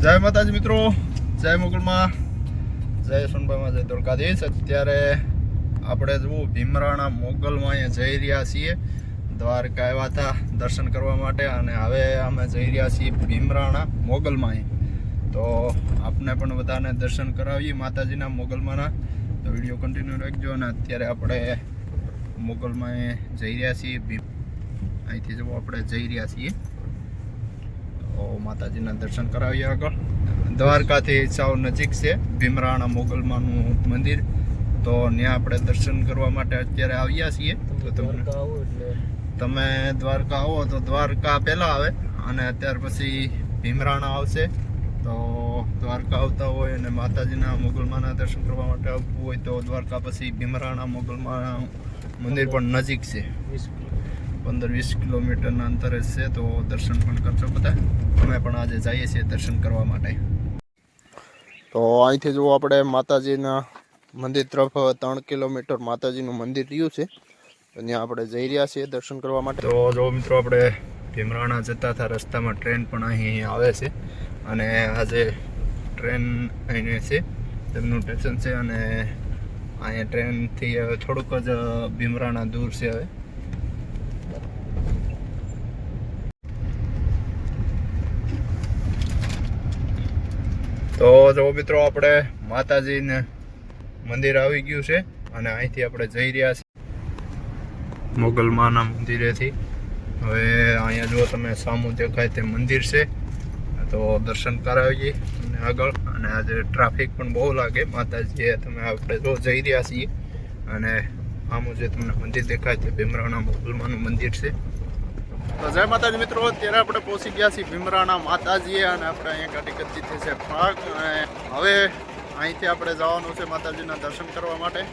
જય માતાજી મિત્રો, જય મુગલમાં, જય સોનભાઈમાં જય દ્વારકાધીશ. અત્યારે આપણે જવું ભીમરાણા મોગલમાં અહીંયા જઈ રહ્યા છીએ. દ્વારકા આવ્યા હતા દર્શન કરવા માટે અને હવે અમે જઈ રહ્યા છીએ ભીમરાણા મોગલમાં અહીંયા. તો આપને પણ બધાને દર્શન કરાવીએ માતાજીના મોગલમાંના. તો વીડિયો કન્ટિન્યુ રાખજો અને અત્યારે આપણે મોગલમાં જઈ રહ્યા છીએ. ભીમ અહીંથી જવું આપણે જઈ રહ્યા છીએ. તો માતાજીના દર્શન કરાવીએ આગળ. દ્વારકાથી સાવ નજીક છે ભીમરાણા મોગલમાનું મંદિર. તો ત્યાં આપણે દર્શન કરવા માટે અત્યારે આવ્યા છીએ. તો તમને તમે દ્વારકા આવો તો દ્વારકા પહેલાં આવે અને અત્યાર પછી ભીમરાણા આવશે. તો દ્વારકા આવતા હોય અને માતાજીના મોગલમાના દર્શન કરવા માટે આવવું હોય તો દ્વારકા પછી ભીમરાણા મોગલમાના મંદિર પણ નજીક છે. પંદર વીસ કિલોમીટરના અંતરે છે તો દર્શન પણ કરજો બધા. અમે પણ આજે જઈએ છીએ દર્શન કરવા માટે. તો અહીંથી જો આપણે માતાજીના મંદિર તરફ ત્રણ કિલોમીટર માતાજીનું મંદિર રહ્યું છે ત્યાં આપણે જઈ રહ્યા છીએ દર્શન કરવા માટે. તો જો મિત્રો આપણે ભીમરાણા જતા હતા રસ્તામાં ટ્રેન પણ અહીં આવે છે. અને આજે ટ્રેન અહીં છે તેમનું સ્ટેશન છે અને અહીંયા ટ્રેનથી થોડુંક જ ભીમરાણા દૂર છે હવે. તો જો મિત્રો આપણે માતાજીને મંદિર આવી ગયું છે અને અહીંથી આપણે જઈ રહ્યા છીએ મોગલમાના મંદિરેથી. હવે અહીંયા જો તમે સામું દેખાય તે મંદિર છે. તો દર્શન કરાવીએ તમને આગળ. અને આજે ટ્રાફિક પણ બહુ લાગે. માતાજીએ તમે આપણે જો જઈ રહ્યા છીએ. અને આમું જે તમને મંદિર દેખાય તે ભીમરાવના મોગલમાનું મંદિર છે. તો જય માતાજી મિત્રો, અત્યારે આપણે પહોંચી ગયા છીએ ભીમરાણા માતાજીએ અને આપણે અહીંયા ગાડી કચ્છી દીધી છે પાક અને હવે અહીંથી આપણે જવાનું છે માતાજીના દર્શન કરવા માટે.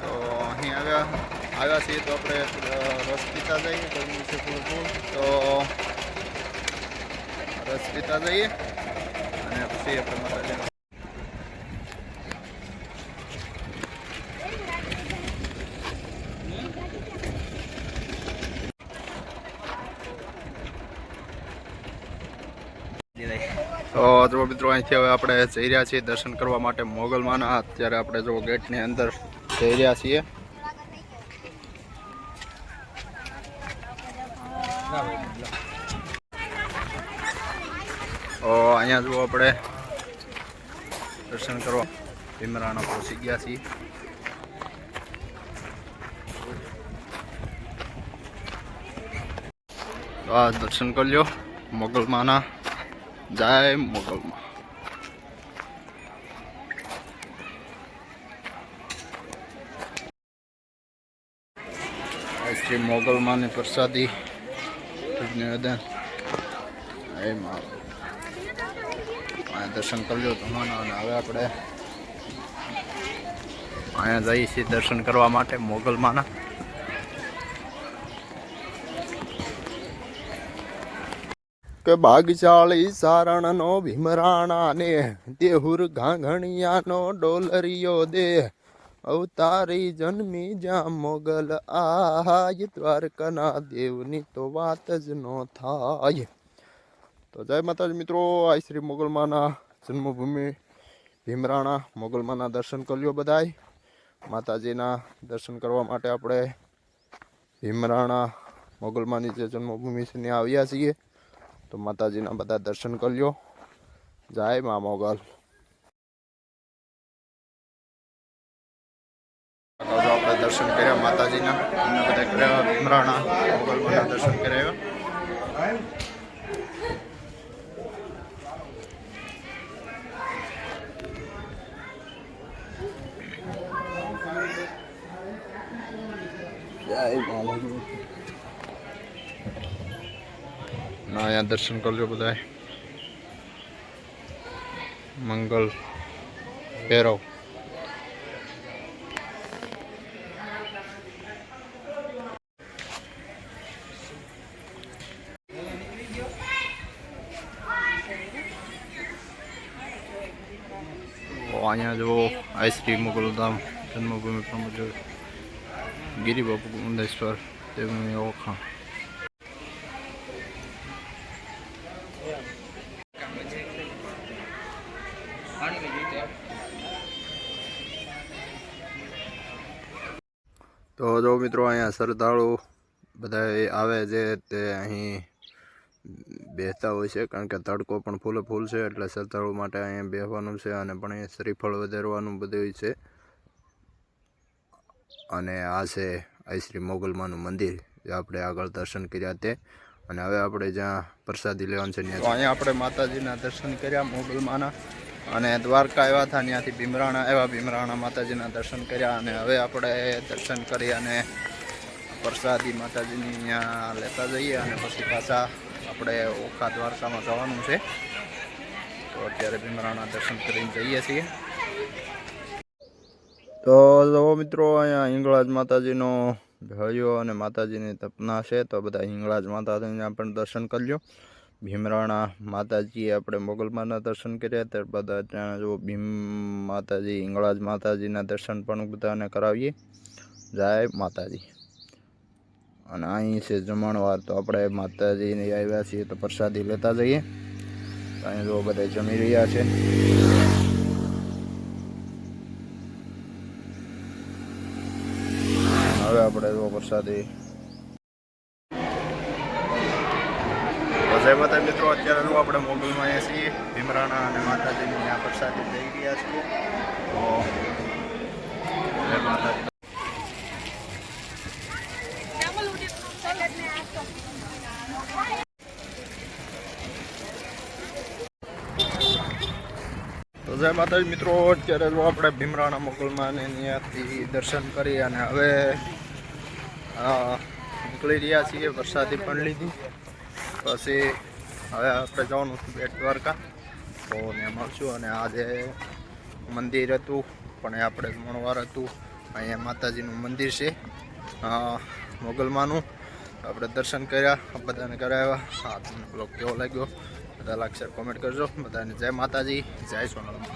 તો અહીં આવ્યા આવ્યા છીએ તો આપણે રસ પીતા જઈએ, ગરમી છે ફૂલ તો રસ પીતા જઈએ. અને પછી આપણે માતાજીના તો જો મિત્રો, અહીંથી હવે આપણે જઈ રહ્યા છીએ દર્શન કરવા માટે મોગલમાના. અત્યારે આપણે જો ગેટની અંદર જઈ રહ્યા છીએ. તો અહીંયા જો આપણે. દર્શન કરવા. ભીમરાણા પહોંચી ગયા છીએ. આ દર્શન કરી લ્યો મોગલમાના. જય મોગલમાં. શ્રી મોગલમાની પ્રસાદી નિવેદન એ દર્શન કરી લો તમારા અને હવે આપણે અહીંયા જઈએ છીએ દર્શન કરવા માટે મોગલમાના. કે બાગચાળી સારણનો ભીમરાણા ને દેહુર ઘાઘણિયાનો ડોલરિયો દે. અવતારી જન્મી જ્યાં મોગલ આય દ્વારકાના દેવની તો વાત જ ન થાય. તો જય માતાજી મિત્રો આ શ્રી મોગલમાના જન્મભૂમિ. ભીમરાણા મોગલમાના દર્શન કર્યો બધાય. માતાજીના દર્શન કરવા માટે આપણે ભીમરાણા મોગલમાની જે જન્મભૂમિ છે, ત્યાં આવ્યા છીએ. તો માતાજીના બધા દર્શન કરી લ્યો જય મા મોગલ. આપણે દર્શન કર્યા માતાજીના એમને બધા ભીમરાણા મોગલમાના દર્શન કર્યા. અહીંયા દર્શન કરજો બધા મંગલ, ભૈરવ. અહીંયા જુઓ આઈશ્રી મુગલધામ જન્મભૂમિ પ્રમુખ ગિરિબાપુ ગુંદેશ્વર તેમની ઓળખાણ. તો જો મિત્રો અહીંયા શ્રદ્ધાળુ બધા આવે છે તે અહીં બેસતા હોય છે, કારણ કે તડકો પણ ફૂલે ફૂલ છે, એટલે શ્રદ્ધાળુ માટે અહીંયા બેસવાનું છે અને પણ અહીંયા શ્રીફળ વધારવાનું બધું છે. અને આ છે શ્રી મોગલમાનું મંદિર, જે આપણે આગળ દર્શન કર્યા તે. અને હવે આપણે જ્યાં પ્રસાદી લેવાનું છે અહીંયા આપણે માતાજીના દર્શન કર્યા મોગલમાના અને દ્વારકા આવ્યા હતા, ત્યાંથી ભીમરાણા આવ્યા, ભીમરાણા માતાજીના દર્શન કર્યા અને હવે આપણે દર્શન કરી અને પ્રસાદી માતાજીની અહીંયા લેતા જઈએ અને પછી પાછા આપણે ઓખા દ્વારકામાં જવાનું છે. તો અત્યારે ભીમરાણા દર્શન કરીને જઈએ છીએ. તો જો મિત્રો, અહીંયા હિંગળાજ માતાજીનો ભાઈઓ અને માતાજીની તપના છે, તો બધા હિંગળાજ માતાજીના પણ દર્શન કરજો. ભીમરાણા માતાજીએ આપણે મોગલમાના દર્શન કર્યા, ત્યારબાદ ત્યાં જો ભીમ માતાજી, હિંગળાજ માતાજીના દર્શન પણ બધાને કરાવીએ. જય માતાજી. અને અહીં છે જમણવાર તો આપણે માતાજીને આવ્યા છીએ તો પ્રસાદી લેતા જઈએ. અહીં જો બધા જમી રહ્યા છે. હવે આપણે જો પ્રસાદી જય માતા મિત્રો, અત્યારે હું આપણે મોગલમાં અહીંયા છીએ, ભીમરાણા અને માતાજીની ત્યાં પ્રસાદી લઈ ગયા છીએ. તો જય માતાજી. તો જય માતાજી મિત્રો, અત્યારે જો આપણે ભીમરાણા મોગલમાં અને ત્યાંથી દર્શન કરી અને હવે નીકળી રહ્યા છીએ, વરસાદી પણ લીધી. પછી હવે આપણે જવાનું હતું બેટ દ્વારકા. તો ને મળશું અને આજે મંદિર હતું, પણ એ આપણે મણવાર હતું. અહીંયા માતાજીનું મંદિર છે મોગલમાનું. આપણે દર્શન કર્યા, બધાને કરાવ્યા. હા, તમને બ્લોગ કેવો લાગ્યો? બધા લાગશે કોમેન્ટ કરજો. બધાને જય માતાજી, જય સોનલમાં